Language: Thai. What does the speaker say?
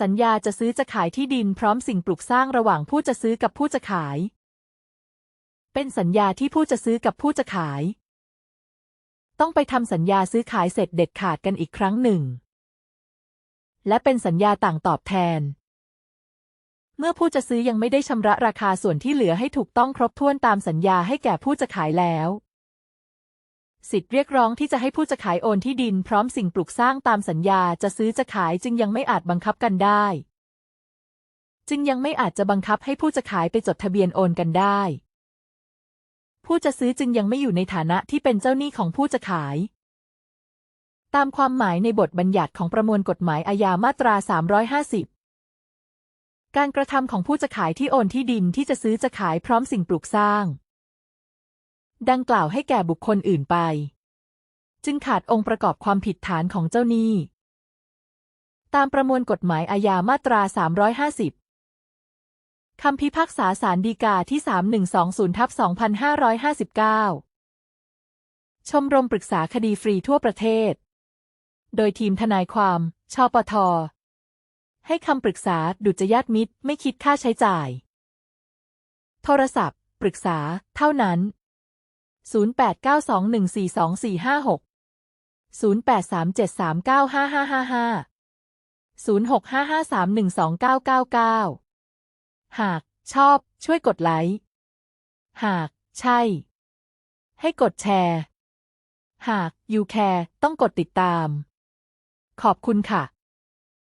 สัญญาจะซื้อจะขายที่ดินพร้อมสิ่งปลูกสร้างระหว่างผู้จะซื้อกับผู้จะขาย เป็นสัญญาที่ผู้จะซื้อกับผู้จะขาย ต้องไปทำสัญญาซื้อขายเสร็จเด็ดขาดกันอีกครั้งหนึ่ง และเป็นสัญญาต่างตอบแทน เมื่อผู้จะซื้อยังไม่ได้ชำระราคาส่วนที่เหลือให้ถูกต้องครบถ้วนตามสัญญาให้แก่ผู้จะขายแล้ว สิทธิเรียกร้องที่จะให้ผู้จะขายโอนที่ดินพร้อมสิ่งปลูกสร้างตามสัญญาจะซื้อจะขายจึงยังไม่อาจบังคับกันได้ จึงยังไม่อาจจะบังคับให้ผู้จะขายไปจดทะเบียนโอนกันได้ ผู้จะซื้อจึงยังไม่อยู่ในฐานะที่เป็นเจ้าหนี้ของผู้จะขาย ตามความหมายในบทบัญญัติของประมวลกฎหมายอาญามาตรา 350 การกระทำของผู้จะขายที่โอนที่ดินที่จะซื้อจะขายพร้อมสิ่งปลูกสร้าง ดังกล่าวให้แก่บุคคลอื่นไป จึงขาดองค์ประกอบความผิดฐานของเจ้าหนี้ ตามประมวลกฎหมายอาญามาตรา 350 คำพิพากษาศาลฎีกาที่ 3120ทับ2559 ชมรมปรึกษาคดีฟรีทั่วประเทศ โดยทีมทนายความ ชปท ให้คำปรึกษาดุจยาติมิตรไม่คิดค่าใช้จ่าย โทรศัพท์ ปรึกษา เท่านั้น 0892142456 0837395555 0655312999 หากชอบ ช่วยกดไลค์ หาก ใช่ ให้กดแชร์ หาก you care ต้องกดติดตาม ขอบคุณค่ะ